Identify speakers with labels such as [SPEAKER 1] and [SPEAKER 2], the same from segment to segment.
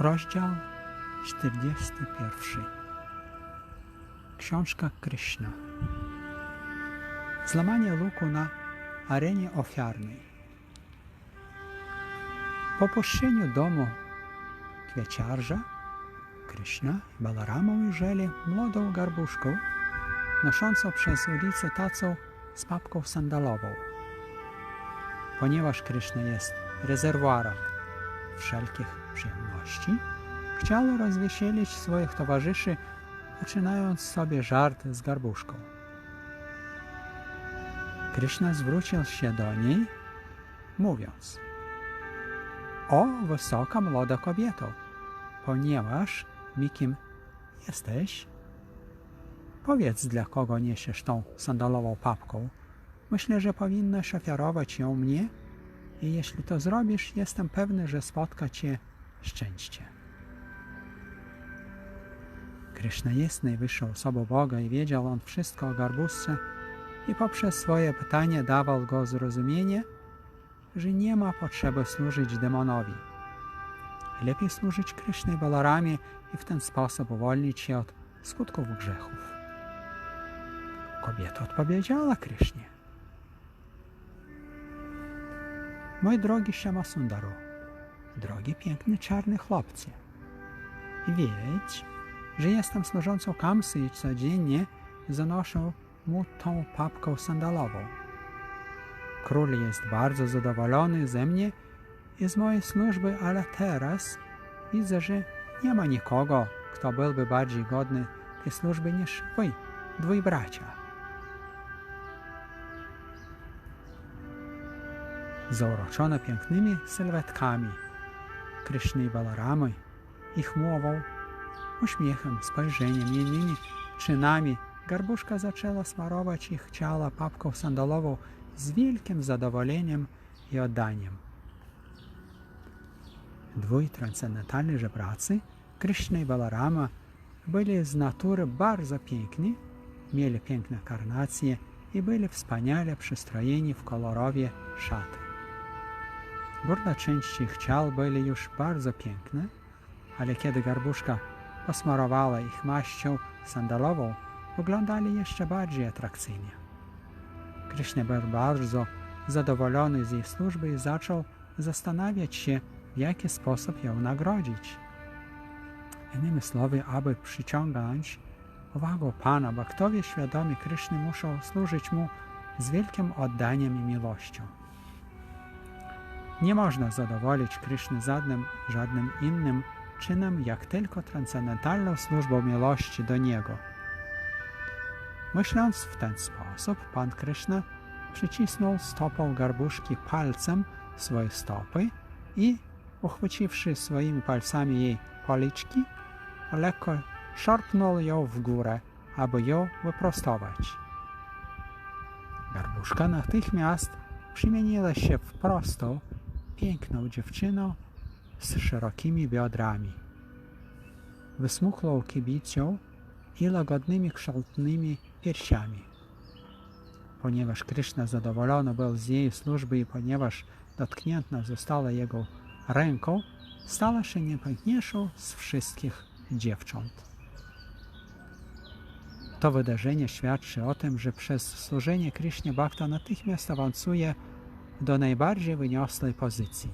[SPEAKER 1] Rozdział 41. Książka Kryszna. Złamanie luku na arenie ofiarnej. Po opuszczeniu domu kwieciarza, Kryszna i Balarama ujrzeli młodą garbuszkę, noszącą przez ulicę tacą z papką sandalową. Ponieważ Kryszna jest rezerwuarem wszelkich przyjemności, chciał rozweselić swoich towarzyszy, uczynając sobie żart z garbuszką. Kryszna zwrócił się do niej, mówiąc O wysoka młoda kobieto, ponieważ mikim jesteś, powiedz dla kogo niesiesz tą sandalową papką. Myślę, że powinnaś ofiarować ją mnie i jeśli to zrobisz, jestem pewny, że spotka cię szczęście. Kryszna jest najwyższą osobą Boga i wiedział on wszystko o garbusce i poprzez swoje pytanie dawał go zrozumienie, że nie ma potrzeby służyć demonowi. Lepiej służyć Krysznej Balaramie i w ten sposób uwolnić się od skutków grzechów. Kobieta odpowiedziała Krysznie. Mój drogi Shyamasundaro, drogi piękny czarny chłopcie, wiedz, że jestem służącą Kamsy i codziennie zanoszę mu tą papką sandalową. Król jest bardzo zadowolony ze mnie i z mojej służby, ale teraz widzę, że nie ma nikogo, kto byłby bardziej godny tej służby niż wy, dwój bracia. Zauroczona pięknymi sylwetkami Kryszny i Balaramy, ich mową, uśmiechem, spojrzeniem innymi czynami garbuszka zaczęła smarować ich ciała papką sandalową z wielkim zadowoleniem i oddaniem. Dwój transcendentalni żebracy, Kryszna i Balarama, byli z natury bardzo piękni, mieli piękne karnacje i byli wspaniale przystrojeni w kolorowie szaty. Górna część ich ciał byli już bardzo piękne, ale kiedy garbuszka posmarowała ich maścią sandalową, wyglądali jeszcze bardziej atrakcyjnie. Kryszna był bardzo zadowolony z jej służby i zaczął zastanawiać się, w jaki sposób ją nagrodzić. Innymi słowy, aby przyciągnąć uwagę Pana, baktowie świadomi Kryszny muszą służyć Mu z wielkim oddaniem i miłością. Nie można zadowolić Kryszny żadnym, żadnym innym czynem, jak tylko transcendentalną służbą miłości do Niego. Myśląc w ten sposób, Pan Kryszna przycisnął stopą garbuszki palcem swojej stopy i, uchwyciwszy swoimi palcami jej policzki, lekko szarpnął ją w górę, aby ją wyprostować. Garbuszka natychmiast przemieniła się w prostą, piękną dziewczynę z szerokimi biodrami, wysmuchlą kibicją i łagodnymi kształtnymi piersiami. Ponieważ Kryszna zadowolony był z jej służby i ponieważ dotknięta została jego ręką, stała się najpiękniejszą z wszystkich dziewcząt. To wydarzenie świadczy o tym, że przez służenie Krysznie Bhakta natychmiast awansuje do najbardziej wyniosłej pozycji.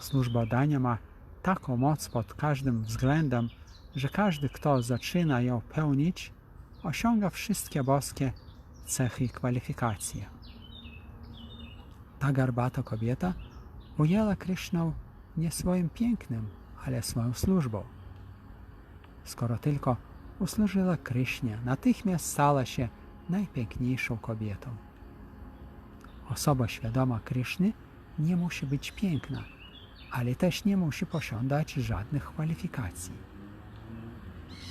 [SPEAKER 1] Służba dania ma taką moc pod każdym względem, że każdy, kto zaczyna ją pełnić, osiąga wszystkie boskie cechy i kwalifikacje. Ta garbata kobieta ujęła Krysznę nie swoim pięknem, ale swoją służbą. Skoro tylko usłużyła Krysznie, natychmiast stała się najpiękniejszą kobietą. Osoba świadoma Kryszny nie musi być piękna, ale też nie musi posiadać żadnych kwalifikacji.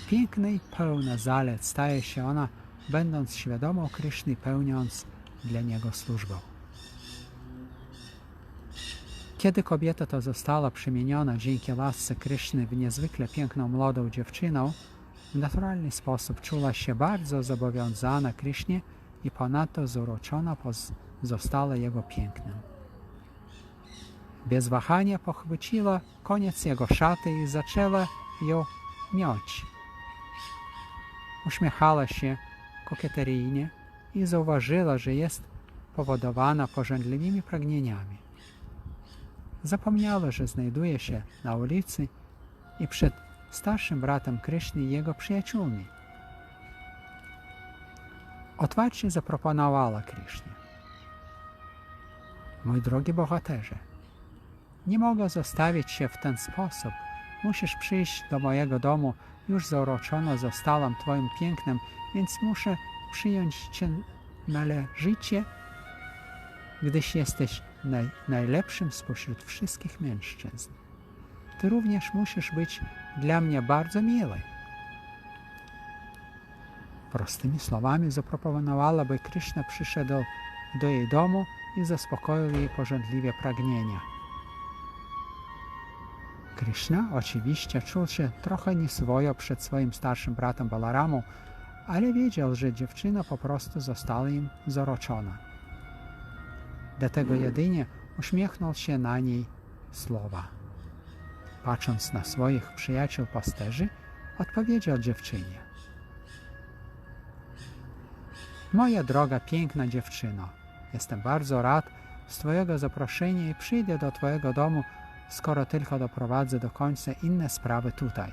[SPEAKER 1] Piękna i pełna zalet staje się ona, będąc świadomą Kryszny, pełniąc dla Niego służbę. Kiedy kobieta ta została przemieniona dzięki łasce Kryszny w niezwykle piękną młodą dziewczynę, w naturalny sposób czuła się bardzo zobowiązana Krysznie i ponadto zauroczona została jego pięknem. Bez wahania pochwyciła koniec jego szaty i zaczęła ją miąć. Uśmiechała się kokieteryjnie i zauważyła, że jest powodowana pożądliwymi pragnieniami. Zapomniała, że znajduje się na ulicy i przed starszym bratem Kryszny i jego przyjaciółmi. Otwarcie zaproponowała Krysznie. Mój drogi bohaterze, nie mogę zostawić się w ten sposób. Musisz przyjść do mojego domu. Już zauroczona zostałam Twoim pięknem, więc muszę przyjąć Cię należycie, gdyż jesteś naj, najlepszym spośród wszystkich mężczyzn. Ty również musisz być dla mnie bardzo miły. Prostymi słowami zaproponowała, by Krishna przyszedł do jej domu i zaspokoił jej pożądliwe pragnienia. Krishna oczywiście czuł się trochę nieswojo przed swoim starszym bratem Balaramą, ale wiedział, że dziewczyna po prostu została im zoroczona. Dlatego jedynie uśmiechnął się na niej słowa. Patrząc na swoich przyjaciół pasterzy, odpowiedział dziewczynie. Moja droga, piękna dziewczyno, jestem bardzo rad z Twojego zaproszenia i przyjdę do Twojego domu, skoro tylko doprowadzę do końca inne sprawy tutaj.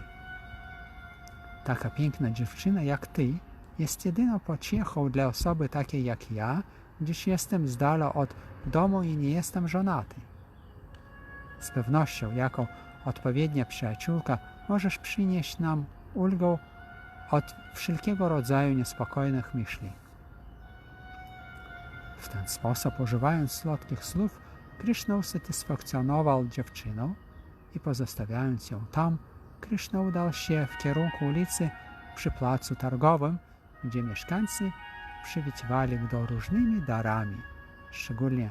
[SPEAKER 1] Taka piękna dziewczyna jak Ty jest jedyną pociechą dla osoby takiej jak ja, gdyż jestem z dala od domu i nie jestem żonaty. Z pewnością, jako odpowiednia przyjaciółka, możesz przynieść nam ulgę od wszelkiego rodzaju niespokojnych myśli. W ten sposób, używając słodkich słów, Krishna usatysfakcjonował dziewczynę i pozostawiając ją tam, Krishna udał się w kierunku ulicy przy placu targowym, gdzie mieszkańcy przywitywali go różnymi darami, szczególnie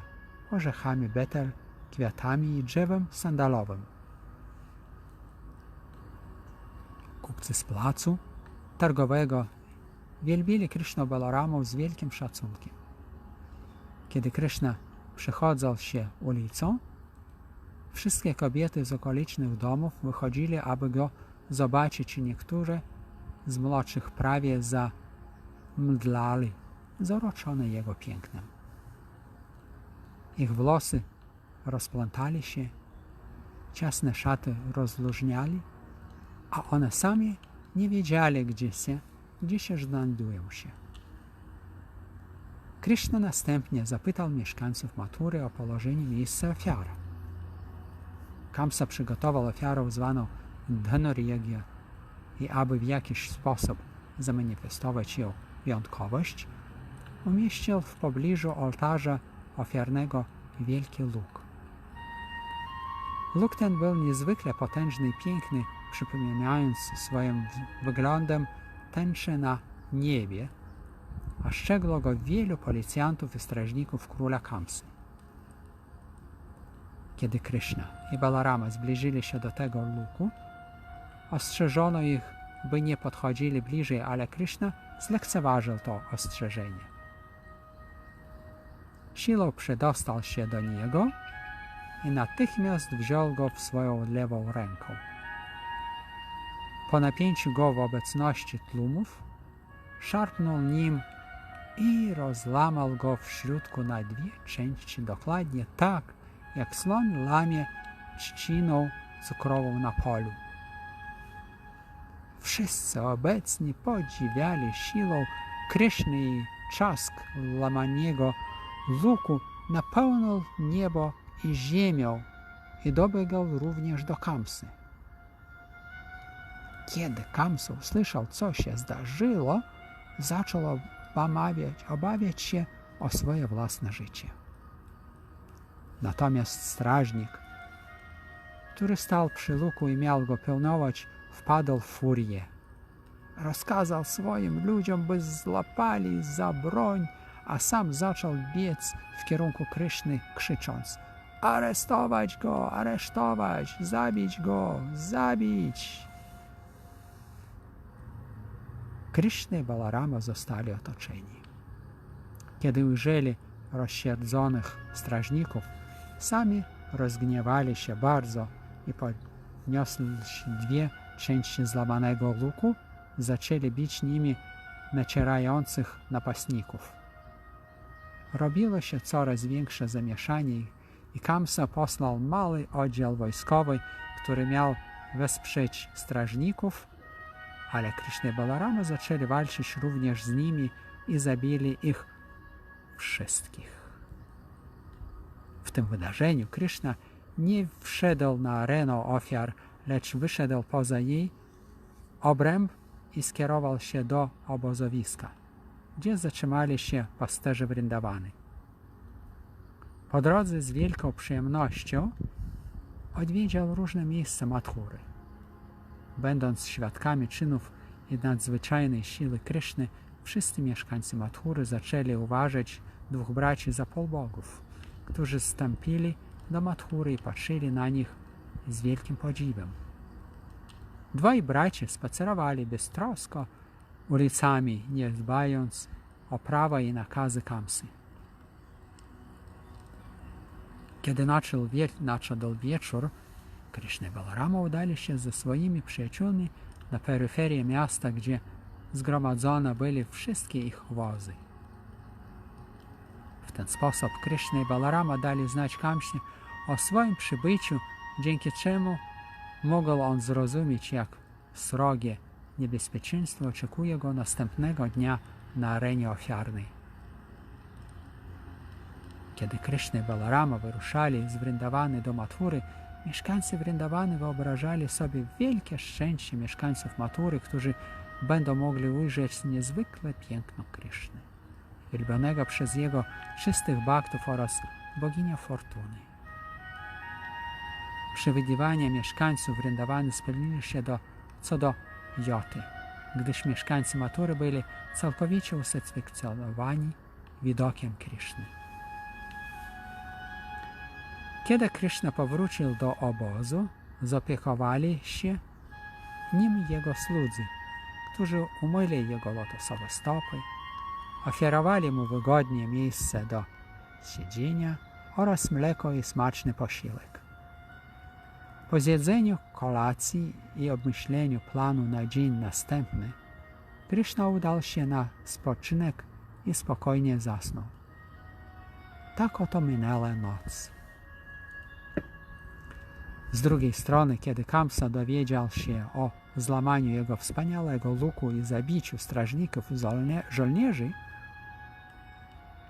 [SPEAKER 1] orzechami betel, kwiatami i drzewem sandalowym. Kupcy z placu targowego wielbili Krishna Balaramów z wielkim szacunkiem. Kiedy Krishna przechodzał się ulicą, wszystkie kobiety z okolicznych domów wychodzili, aby go zobaczyć i niektóre z młodszych prawie zamdlali, zauroczone jego pięknem. Ich włosy rozplątali się, ciasne szaty rozluźniali, a one sami nie wiedzieli, gdzie się, gdzie się znajdują się. Krishna następnie zapytał mieszkańców Matury o położenie miejsca ofiary. Kamsa przygotował ofiarę zwaną Dhanuryagia i aby w jakiś sposób zamanifestować ją wyjątkowość, umieścił w pobliżu ołtarza ofiarnego wielki luk. Luk ten był niezwykle potężny i piękny, przypominając swoim wyglądem tęczę na niebie, a szczegło go wielu policjantów i strażników króla Kamsy. Kiedy Krishna i Balarama zbliżyli się do tego luku, ostrzeżono ich, by nie podchodzili bliżej, ale Krishna zlekceważył to ostrzeżenie. Siłą przedostał się do niego i natychmiast wziął go w swoją lewą ręką. Po napięciu go w obecności tłumów, szarpnął nim i rozlamał go w środku na dwie części, dokładnie tak, jak słoń lamie trzciną cukrową na polu. Wszyscy obecni podziwiali siłą Kryszny i czask lamaniego luku napełnił niebo i ziemią i dobiegał również do Kamsy. Kiedy Kamsa usłyszał, co się zdarzyło, zaczął obawiać, obawiać się o swoje własne życie. Natomiast strażnik, który stał przy luku i miał go pilnować, wpadł w furię. Rozkazał swoim ludziom, by złapali za broń, a sam zaczął biec w kierunku Kryszny, krzycząc Aresztować go, aresztować, zabić go, zabić! Kryszny i Balarama zostali otoczeni. Kiedy ujrzeli rozsiedzonych strażników, sami rozgniewali się bardzo i podniosłszy dwie części złamanego luku, zaczęli bić nimi nacierających napastników. Robiło się coraz większe zamieszanie i Kamsa posłał mały oddział wojskowy, który miał wesprzeć strażników, ale Krishna i Balarama zaczęli walczyć również z nimi i zabili ich wszystkich. W tym wydarzeniu Krishna nie wszedł na arenę ofiar, lecz wyszedł poza jej obręb i skierował się do obozowiska, gdzie zatrzymali się pasterze Vrindavany. Po drodze z wielką przyjemnością odwiedział różne miejsca Madhury. Będąc świadkami czynów i nadzwyczajnej siły Kryszny, wszyscy mieszkańcy Madhury zaczęli uważać dwóch braci za polbogów, którzy stąpili do Madhury i patrzyli na nich z wielkim podziwem. Dwaj bracia spacerowali beztrosko ulicami, nie dbając o prawa i nakazy Kamsy. Kiedy nadszedł, nadszedł wieczór, Krishna Balarama udali się ze swoimi przyjaciółmi na peryferię miasta, gdzie zgromadzone byli wszystkie ich wozy. W ten sposób Krishna i Balarama dali znać Kamsie o swoim przybyciu, dzięki czemu mógł on zrozumieć, jak srogie niebezpieczeństwo oczekuje go następnego dnia na arenie ofiarnej. Kiedy Krishna i Balarama wyruszali z Vrindavany do Mathury, mieszkańcy Vrindavany wyobrażali sobie wielkie szczęście mieszkańców Matury, którzy będą mogli ujrzeć niezwykle piękno Kryszny, wielbionego przez jego czystych baktów oraz boginię fortuny. Przewidywania mieszkańców Vrindavany spełniły się do, co do joty, gdyż mieszkańcy Matury byli całkowicie usatysfakcjonowani widokiem Kryszny. Kiedy Krishna powrócił do obozu, zaopiekowali się nim jego słudzy, którzy umyli jego lotosowe stopy, ofiarowali mu wygodnie miejsce do siedzenia oraz mleko i smaczny posiłek. Po zjedzeniu kolacji i obmyśleniu planu na dzień następny, Krishna udał się na spoczynek i spokojnie zasnął. Tak oto minęła noc. Z drugiej strony, kiedy Kamsa dowiedział się o złamaniu jego wspaniałego luku i zabiciu strażników żołnierzy,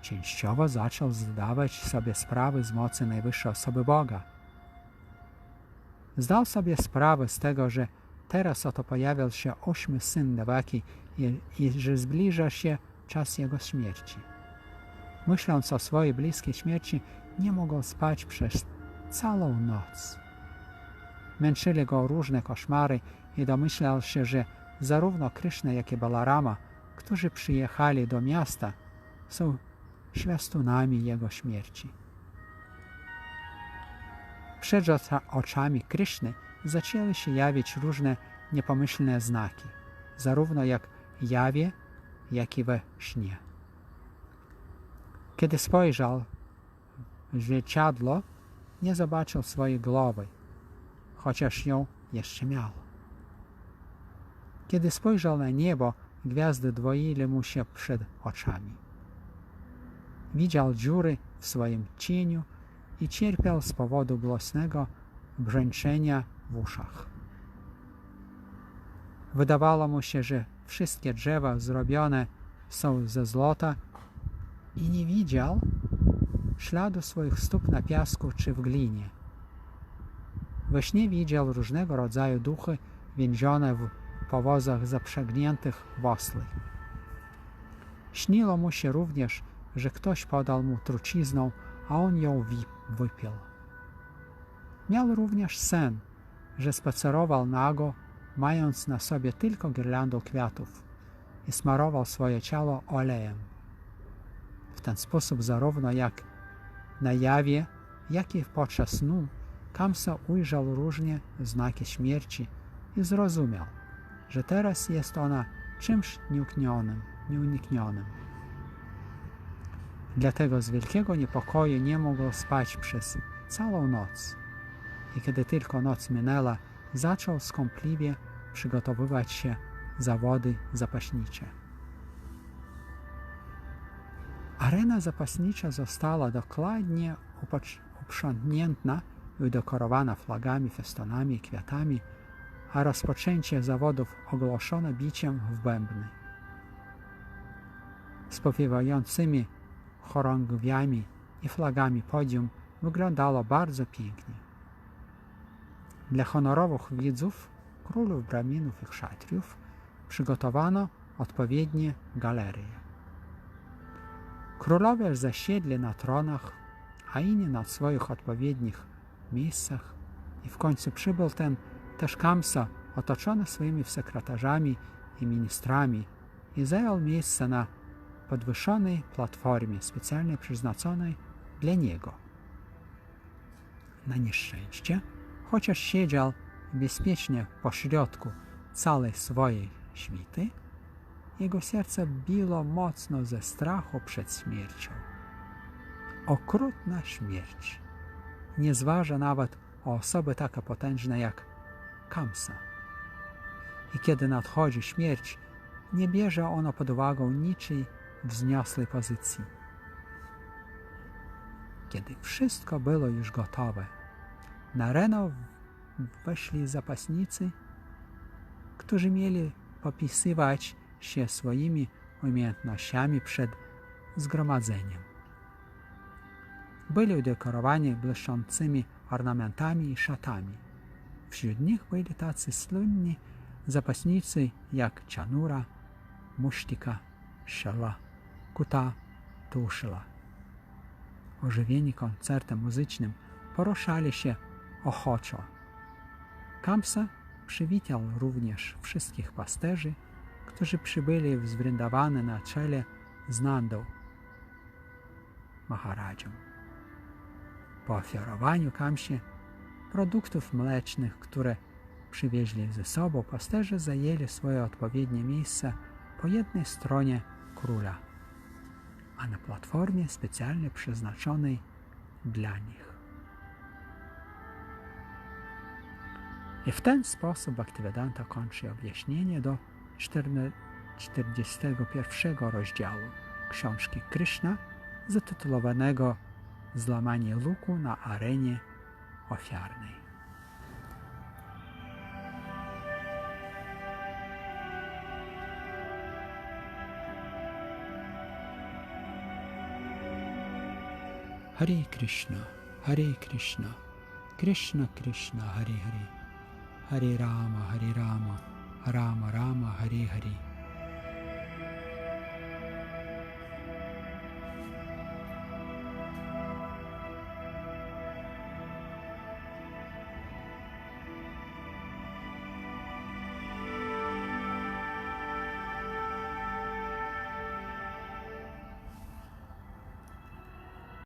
[SPEAKER 1] częściowo zaczął zdawać sobie sprawę z mocy najwyższej osoby Boga. Zdał sobie sprawę z tego, że teraz oto pojawił się ośmy syn Dewaki i, i że zbliża się czas jego śmierci. Myśląc o swojej bliskiej śmierci, nie mógł spać przez całą noc. Męczyli go różne koszmary i domyślał się, że zarówno Kryszna, jak i Balarama, którzy przyjechali do miasta, są świastunami jego śmierci. Przed oczami Kryszny zaczęły się jawić różne niepomyślne znaki, zarówno jak jawie, jak i we śnie. Kiedy spojrzał w zwierciadło, nie zobaczył swojej głowy, chociaż ją jeszcze miał. Kiedy spojrzał na niebo, gwiazdy dwoili mu się przed oczami. Widział dziury w swoim cieniu i cierpiał z powodu głośnego brzęczenia w uszach. Wydawało mu się, że wszystkie drzewa zrobione są ze złota i nie widział śladu swoich stóp na piasku czy w glinie. We śnie widział różnego rodzaju duchy więzione w powozach zaprzęgniętych w osły. Śniło mu się również, że ktoś podał mu trucizną, a on ją wypił. Miał również sen, że spacerował nago, mając na sobie tylko girlandę kwiatów i smarował swoje ciało olejem. W ten sposób zarówno jak na jawie, jak i podczas snu Kamsa ujrzał różnie znaki śmierci i zrozumiał, że teraz jest ona czymś nieuniknionym, nieuniknionym. Dlatego z wielkiego niepokoju nie mógł spać przez całą noc. I kiedy tylko noc minęła, zaczął skąpliwie przygotowywać się zawody zapaśnicze. Arena zapaśnicza została dokładnie uprzątnięta udekorowana flagami, festonami i kwiatami, a rozpoczęcie zawodów ogłoszono biciem w bębny. Z powiewającymi chorągwiami i flagami podium wyglądało bardzo pięknie. Dla honorowych widzów, królów, braminów i kszatriów przygotowano odpowiednie galerie. Królowie zasiedli na tronach, a inni na swoich odpowiednich miejscach i w końcu przybył ten też Kamsa, otoczony swoimi sekretarzami i ministrami i zajął miejsce na podwyższonej platformie specjalnie przeznaczonej dla niego. Na nieszczęście, chociaż siedział bezpiecznie pośrodku całej swojej świty, jego serce biło mocno ze strachu przed śmiercią. Okrutna śmierć nie zważa nawet o osoby tak potężne jak Kamsa. I kiedy nadchodzi śmierć, nie bierze ona pod uwagę niczej wzniosłej pozycji. Kiedy wszystko było już gotowe, na arenę weszli zapaśnicy, którzy mieli popisywać się swoimi umiejętnościami przed zgromadzeniem. Byli udekorowani błyszczącymi ornamentami i szatami. Wśród nich byli tacy słynni zapaśnicy jak Cianura, Musztika, Szela, Kuta, Tuszyla. Ożywieni koncertem muzycznym poruszali się ochoczo. Kamsa przywitał również wszystkich pasterzy, którzy przybyli z Wrindawany na czele z Nandą. Po ofiarowaniu Kamsie produktów mlecznych, które przywieźli ze sobą, pasterze zajęli swoje odpowiednie miejsca po jednej stronie króla, a na platformie specjalnie przeznaczonej dla nich. I w ten sposób Bhaktivedanta kończy objaśnienie do 41 rozdziału książki Krishna zatytułowanego Złamanie luku na arenie ofiarnej. Hare Krishna, Hare Krishna, Krishna Krishna, Hare Hare, Hare Rama, Hare Rama, Rama Rama, Hare Hare.